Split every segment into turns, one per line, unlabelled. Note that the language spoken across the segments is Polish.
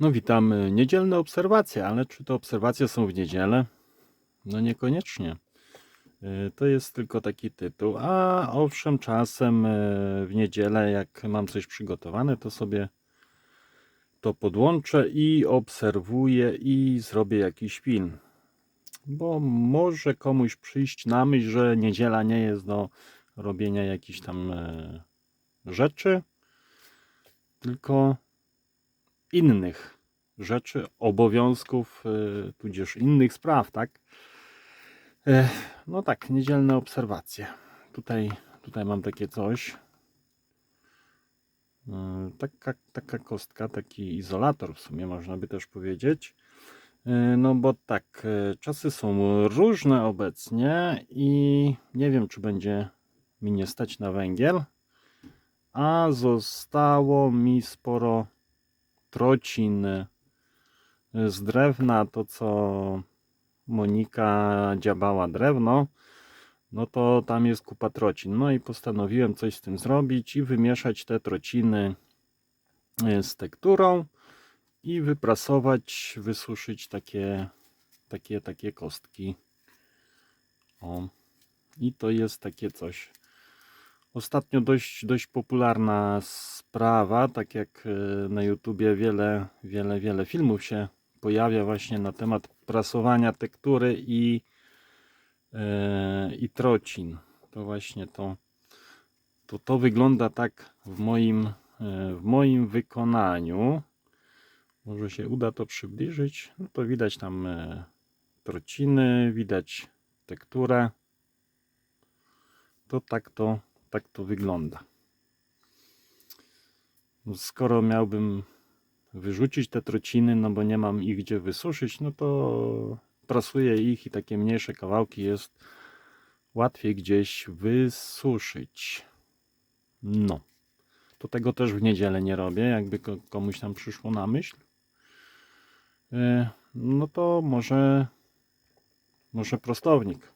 No witam, y, niedzielne obserwacje, ale czy te obserwacje są w niedzielę? No niekoniecznie. Y, To jest tylko taki tytuł. A owszem, czasem y, w niedzielę, jak mam coś przygotowane, to sobie to podłączę i obserwuję i zrobię jakiś film. Bo może komuś przyjść na myśl, że niedziela nie jest do robienia jakichś tam rzeczy, tylko innych rzeczy, obowiązków, y, tudzież innych spraw, tak? E, No tak, niedzielne obserwacje. Tutaj, tutaj mam takie coś. Y, Taka, taka kostka, taki izolator w sumie można by też powiedzieć. Y, No bo tak, czasy są różne obecnie i nie wiem, czy będzie mi nie stać na węgiel, a zostało mi sporo trocin z drewna, to co Monika dziabała drewno, no to tam jest kupa trocin. No i postanowiłem coś z tym zrobić i wymieszać te trociny y, z tekturą i wyprasować, wysuszyć takie, takie, takie kostki. O. I to jest takie coś. Ostatnio dość, dość popularna sprawa, tak jak e, na YouTubie wiele, wiele, wiele filmów się pojawia właśnie na temat prasowania tektury i, e, i trocin. To właśnie to, to, to wygląda tak w moim, e, w moim wykonaniu. Może się uda to przybliżyć. No to widać tam e, trociny, widać tekturę. To tak to tak to wygląda. No, Skoro miałbym wyrzucić te trociny, no bo nie mam ich gdzie wysuszyć, no to prasuję ich i takie mniejsze kawałki jest łatwiej gdzieś wysuszyć. No. To tego też w niedzielę nie robię, jakby ko- komuś tam przyszło na myśl. E, No to może może prostownik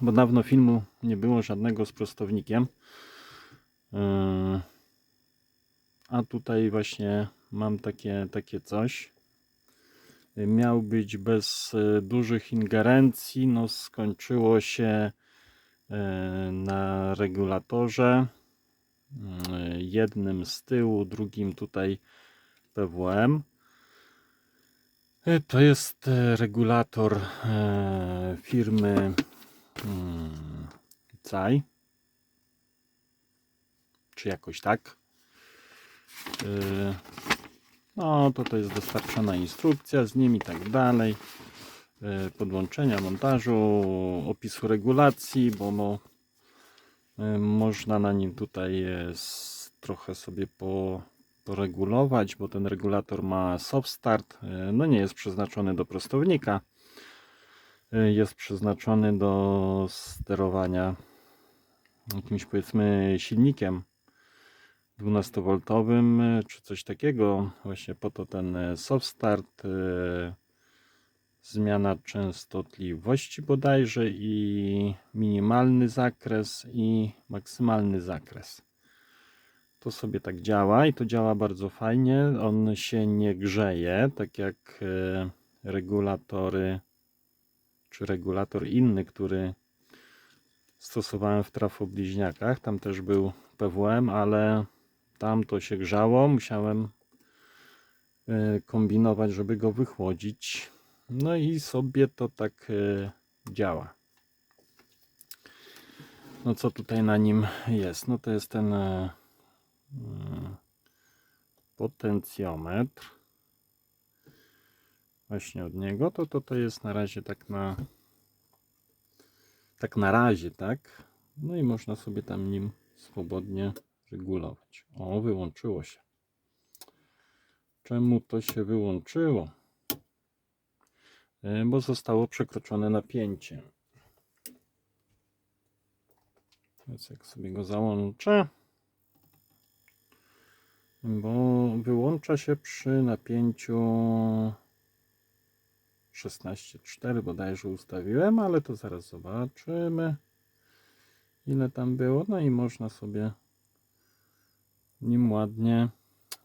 bo dawno filmu nie było żadnego z prostownikiem. Yy, A tutaj właśnie mam takie, takie coś. Miał być bez yy, dużych ingerencji, no skończyło się yy, na regulatorze. Jednym z tyłu, drugim tutaj PWM. To jest regulator firmy Hmm. Caj. Czy jakoś tak. Yy, No, to jest dostarczona instrukcja z nim i tak dalej. Yy, Podłączenia, montażu, opisu regulacji, bo mo, yy, można na nim tutaj trochę sobie po, poregulować, bo ten regulator ma soft start. No nie jest przeznaczony do prostownika jest przeznaczony do sterowania jakimś powiedzmy silnikiem 12V czy coś takiego. Właśnie po to ten soft start, e, zmiana częstotliwości bodajże i minimalny zakres i maksymalny zakres. To sobie tak działa i to działa bardzo fajnie. On się nie grzeje, tak jak e, regulatory czy regulator inny, który stosowałem w trafobliźniakach. Tam też był PWM, ale tam to się grzało. Musiałem e, kombinować, żeby go wychłodzić. No i sobie to tak e, działa. No co tutaj na nim jest? No to jest ten e, potencjometr właśnie od niego, to, to to jest na razie tak na tak na razie, tak? No i można sobie tam nim swobodnie regulować. O, wyłączyło się. Czemu to się wyłączyło? E, Bo zostało przekroczone napięcie. Więc jak sobie go załączę, bo wyłącza się przy napięciu 16,4 bodajże ustawiłem, ale to zaraz zobaczymy ile tam było. No i można sobie nim ładnie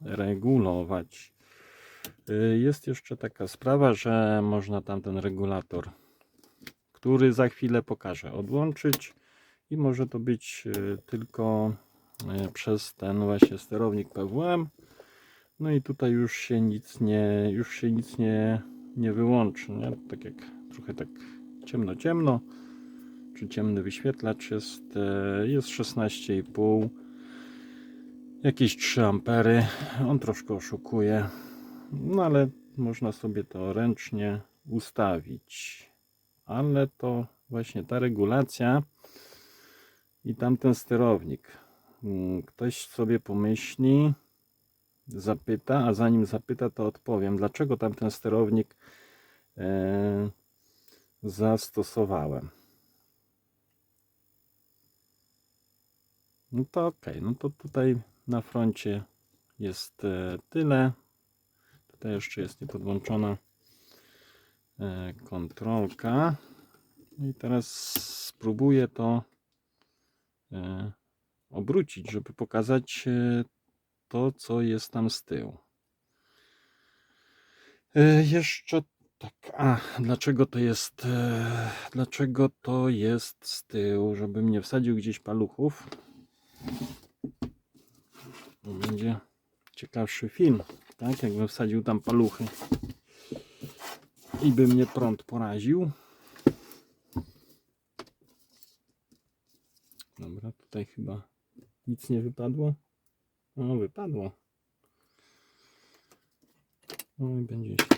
regulować. Y, Jest jeszcze taka sprawa, że można tam ten regulator, który za chwilę pokażę, odłączyć i może to być y, tylko y, przez ten właśnie sterownik PWM. No i tutaj już się nic nie, już się nic nie, nie wyłączy, nie? Tak jak trochę tak ciemno, ciemno, czy ciemny wyświetlacz jest, e, jest 16,5 jakieś 3 ampery. On troszkę oszukuje, no ale można sobie to ręcznie ustawić. Ale to właśnie ta regulacja i tamten sterownik. Mm, Ktoś sobie pomyśli, zapyta, a zanim zapyta, to odpowiem, dlaczego tamten sterownik e, zastosowałem. No to ok, no to tutaj na froncie jest e, tyle. Tutaj jeszcze jest niepodłączona e, kontrolka. No I teraz spróbuję to obrócić, żeby pokazać to, co jest tam z tyłu. E, Jeszcze tak, a dlaczego to jest, e, dlaczego to jest z tyłu, żebym nie wsadził gdzieś paluchów. To będzie ciekawszy film, tak? Jakbym wsadził tam paluchy i by mnie prąd poraził. Dobra, tutaj chyba nic nie wypadło. O, wypadło. No i będzie się.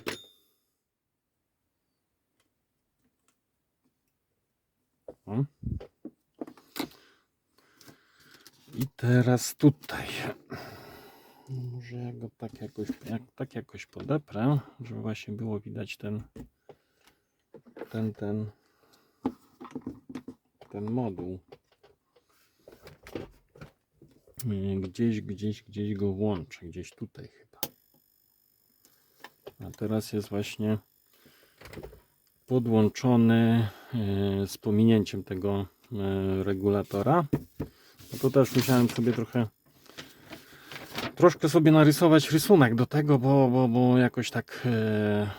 O. I teraz tutaj. Może ja go tak jakoś, jak, tak jakoś podeprę, żeby właśnie było widać ten ten, ten ten moduł. Gdzieś, gdzieś, gdzieś go włączę, gdzieś tutaj chyba. A teraz jest właśnie podłączony e, z pominięciem tego e, regulatora. No to też musiałem sobie trochę troszkę sobie narysować rysunek do tego, bo, bo, bo jakoś tak e,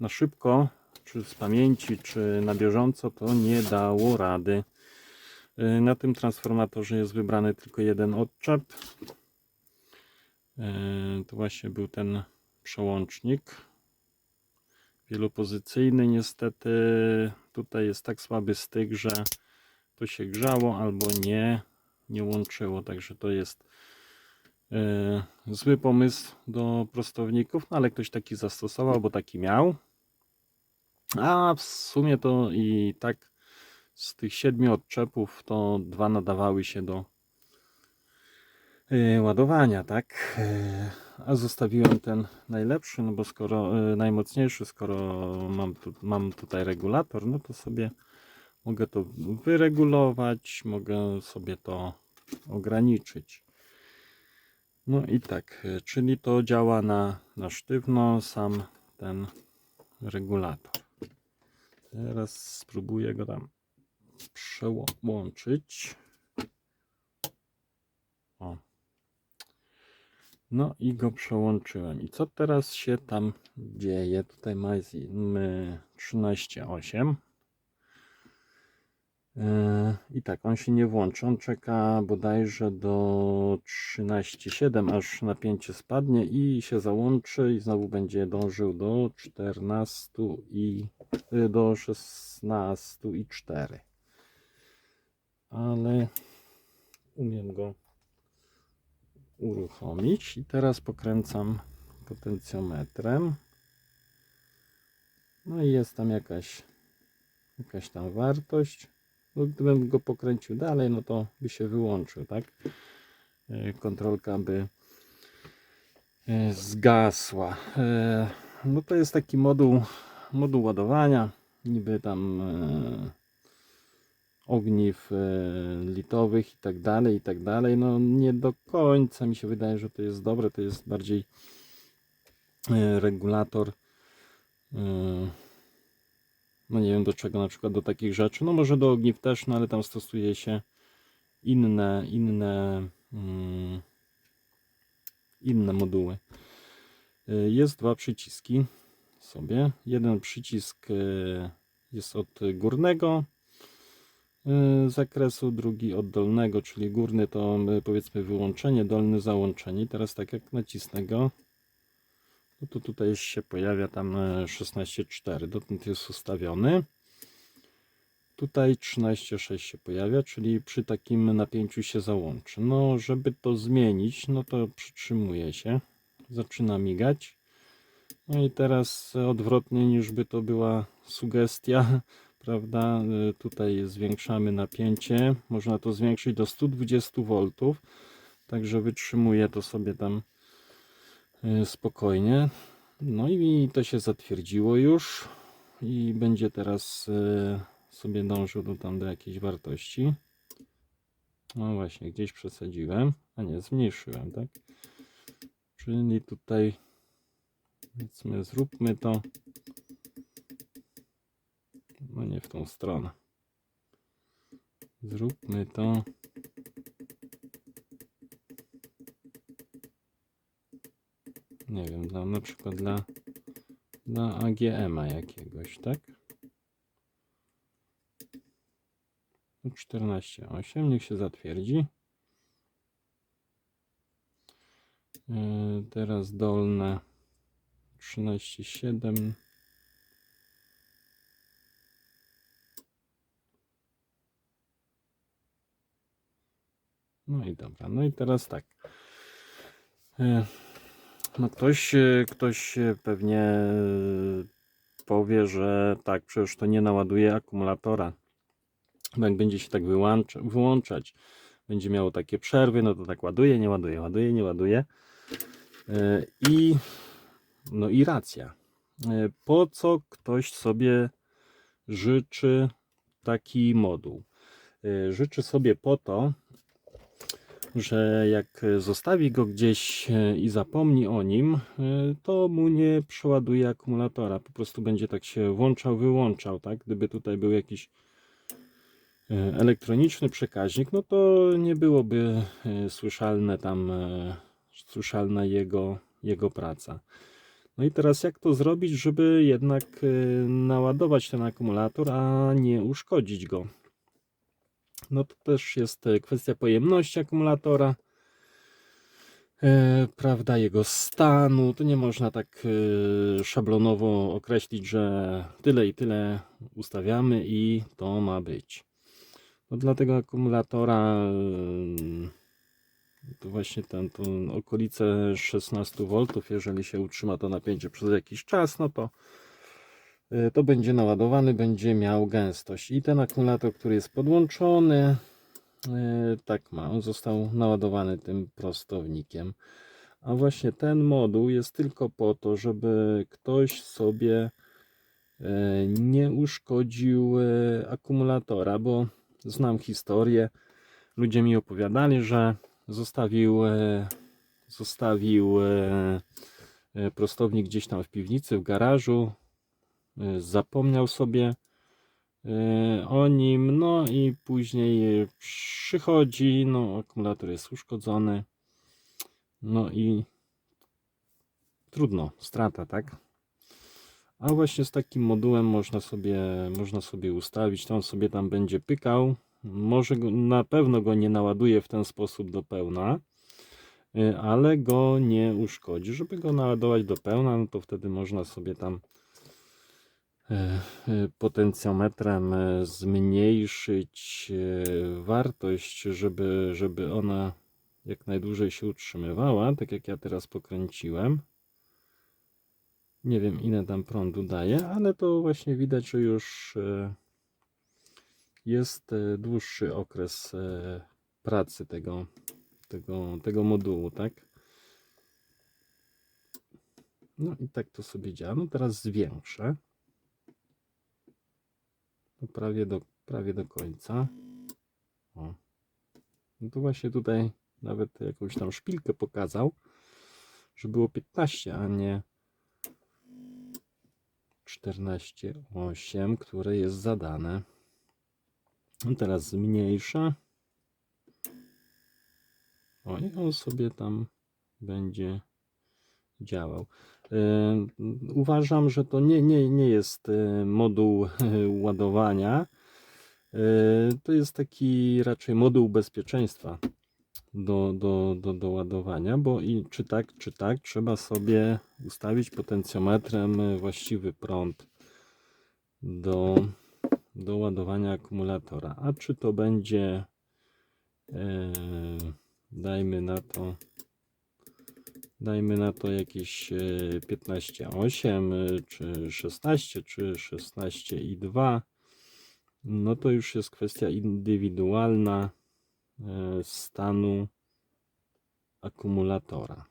na szybko, czy z pamięci, czy na bieżąco to nie dało rady. E, Na tym transformatorze jest wybrany tylko jeden odczep. E, To właśnie był ten przełącznik wielopozycyjny. Niestety tutaj jest tak słaby styk, że to się grzało albo nie, nie łączyło. Także to jest e, zły pomysł do prostowników, no ale ktoś taki zastosował, bo taki miał. A w sumie to i tak z tych siedmiu odczepów to dwa nadawały się do e, ładowania, tak? E, A zostawiłem ten najlepszy, no bo skoro e, najmocniejszy, skoro mam, tu, mam tutaj regulator, no to sobie mogę to wyregulować, mogę sobie to ograniczyć. No i tak, czyli to działa na, na sztywno sam ten regulator. Teraz spróbuję go tam przełączyć. O. No i go przełączyłem. I co teraz się tam dzieje? Tutaj mamy 13.8. Yy, I tak, on się nie włączy. On czeka bodajże do 13.7, aż napięcie spadnie i się załączy i znowu będzie dążył do 14 i yy, do 16 i 4. Ale umiem go uruchomić i teraz pokręcam potencjometrem. No i jest tam jakaś jakaś tam wartość. No, gdybym go pokręcił dalej, no to by się wyłączył, tak? E, Kontrolka by e, zgasła. E, No to jest taki moduł, moduł ładowania, niby tam ogniw e, litowych i tak dalej, i tak dalej. No nie do końca mi się wydaje, że to jest dobre, to jest bardziej e, regulator e, no nie wiem do czego, na przykład do takich rzeczy. No może do ogniw też, no ale tam stosuje się inne, inne, mm, inne moduły. Jest dwa przyciski sobie. Jeden przycisk jest od górnego zakresu, drugi od dolnego, czyli górny to y, powiedzmy wyłączenie, dolny załączenie. Teraz tak jak nacisnę go, no to tutaj się pojawia tam y, 16.4, dotąd jest ustawiony. Tutaj 13.6 się pojawia, czyli przy takim napięciu się załączy. No, żeby to zmienić, no to przytrzymuje się, zaczyna migać. No i teraz odwrotnie niż by to była sugestia, prawda? Y, Tutaj zwiększamy napięcie. Można to zwiększyć do 120 V, także wytrzymuje to sobie tam y, spokojnie. No i to się zatwierdziło już i będzie teraz y, sobie dążył do tam do jakiejś wartości. No właśnie, gdzieś przesadziłem, a nie, zmniejszyłem, tak? Czyli tutaj powiedzmy zróbmy to no nie w tą stronę. Zróbmy to nie wiem, dla, na przykład dla dla AGM-a jakiegoś, tak? No 14,8 niech się zatwierdzi. Yy, Teraz dolne 13,7 No i dobra, no i teraz tak. E, No ktoś, e, ktoś e, pewnie powie, że tak, przecież to nie naładuje akumulatora. Jak będzie się tak wyłącza, wyłączać, będzie miało takie przerwy, no to tak ładuje, nie ładuje, ładuje, nie ładuje. I no i racja. Po co ktoś sobie życzy taki moduł? Życzy sobie po to, że jak zostawi go gdzieś e, i zapomni o nim, e, to mu nie przeładuje akumulatora. Po prostu będzie tak się włączał, wyłączał, tak? Gdyby tutaj był jakiś e, elektroniczny przekaźnik, no to nie byłoby słyszalne tam, słyszalna jego, jego praca. No i teraz jak to zrobić, żeby jednak naładować ten akumulator, a nie uszkodzić go? No to też jest e, kwestia pojemności akumulatora, e, prawda, jego stanu. To nie można tak e, szablonowo określić, że tyle i tyle ustawiamy i to ma być. No dla tego akumulatora to właśnie ten, to okolice 16 V, jeżeli się utrzyma to napięcie przez jakiś czas, no to to będzie naładowany, będzie miał gęstość. I ten akumulator, który jest podłączony, y, tak ma, on został naładowany tym prostownikiem. A właśnie ten moduł jest tylko po to, żeby ktoś sobie y, nie uszkodził y, akumulatora, bo znam historię. Ludzie mi opowiadali, że zostawił, zostawił prostownik gdzieś tam w piwnicy, w garażu. E, Zapomniał sobie e, o nim, no i później przychodzi, no akumulator jest uszkodzony, no i trudno, strata, tak? A właśnie z takim modułem można sobie, można sobie ustawić, to on sobie tam będzie pykał, może go, na pewno go nie naładuje w ten sposób do pełna, y, ale go nie uszkodzi. Żeby go naładować do pełna, no to wtedy można sobie tam potencjometrem e, zmniejszyć e, wartość, żeby, żeby ona jak najdłużej się utrzymywała, tak jak ja teraz pokręciłem. Nie wiem ile tam prądu daje, ale to właśnie widać, że już e, jest dłuższy okres pracy tego, tego, tego modułu, tak? No i tak to sobie działa. No teraz zwiększę. No prawie, do, prawie do końca. O. No to właśnie tutaj nawet jakąś tam szpilkę pokazał, że było 15, a nie 14,8, które jest zadane. No teraz zmniejszę. O, i on sobie tam będzie działał. E, Uważam, że to nie, nie, nie jest e, moduł ładowania. E, To jest taki raczej moduł bezpieczeństwa do, do, do, do ładowania, bo i czy tak, czy tak, trzeba sobie ustawić potencjometrem właściwy prąd do, do ładowania akumulatora. A czy to będzie, e, dajmy na to, dajmy na to jakieś e, 15,8 e, czy 16 czy 16,2 no to już jest kwestia indywidualna e, stanu akumulatora.